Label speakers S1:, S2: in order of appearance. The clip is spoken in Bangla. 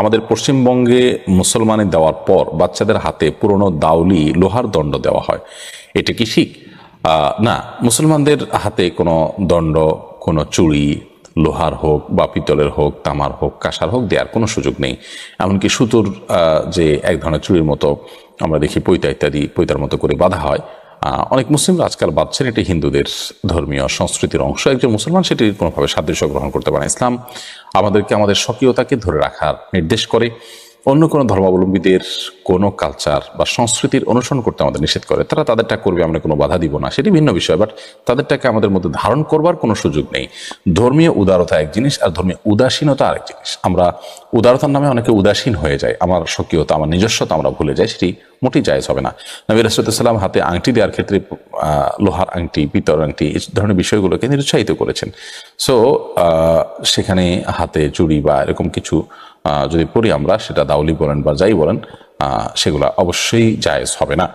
S1: আমাদের পশ্চিমবঙ্গে মুসলমানের দেওয়ার পর বাচ্চাদের হাতে পুরনো দাউলি লোহার দণ্ড দেওয়া হয়। এটা কি আহ, না মুসলমানদের হাতে কোনো দণ্ড কোনো চুড়ি লোহার হোক বা পিতলের হোক তামার হোক কাঁসার হোক দেওয়ার কোনো সুযোগ নেই। এমনকি সুতোর যে এক ধরনের চুড়ির মতো আমরা দেখি পৈতা ইত্যাদি পৈতার মতো করে বাঁধা হয় অনেক মুসলিমরা আজকাল বাঁধছেন এটি হিন্দুদের ধর্মীয় সংস্কৃতির অংশ। একজন মুসলমান সেটির কোনোভাবে সাদৃশ্য গ্রহণ করতে পারে। ইসলাম আমাদেরকে, আমাদের স্বকীয়তাকে ধরে রাখার নির্দেশ করে। অন্য কোনো ধর্মাবলম্বীদের কোনো কালচার বা সংস্কৃতির অনুসরণ করতে আমাদের নিষেধ করে। তারা তাদেরটা করবে, আমরা কোনো বাধা দিব না। সেটি ভিন্ন বিষয় বাট তাদেরটাকে আমাদের মধ্যে ধারণ করবার কোনো সুযোগ নেই। ধর্মীয় উদারতা এক জিনিস আর ধর্মীয় উদাসীনতা আরেক জিনিস। আমরা উদারতার নামে অনেকে উদাসীন হয়ে যায় আমার স্বকীয়তা, আমার নিজস্বতা আমরা ভুলে যাই, সেটি মোটেই জায়জ হবে না। নবী রাসুদাম হাতে আংটি দেওয়ার ক্ষেত্রে লোহার আংটি, পিতর আংটি, এই ধরনের বিষয়গুলোকে নিরুৎসাহিত করেছেন। সো সেখানে হাতে চুড়ি বা এরকম কিছু যদি পড়ি আমরা, সেটা দাউলি বলেন বা যাই বলেন সেগুলা অবশ্যই জায়েজ হবে না।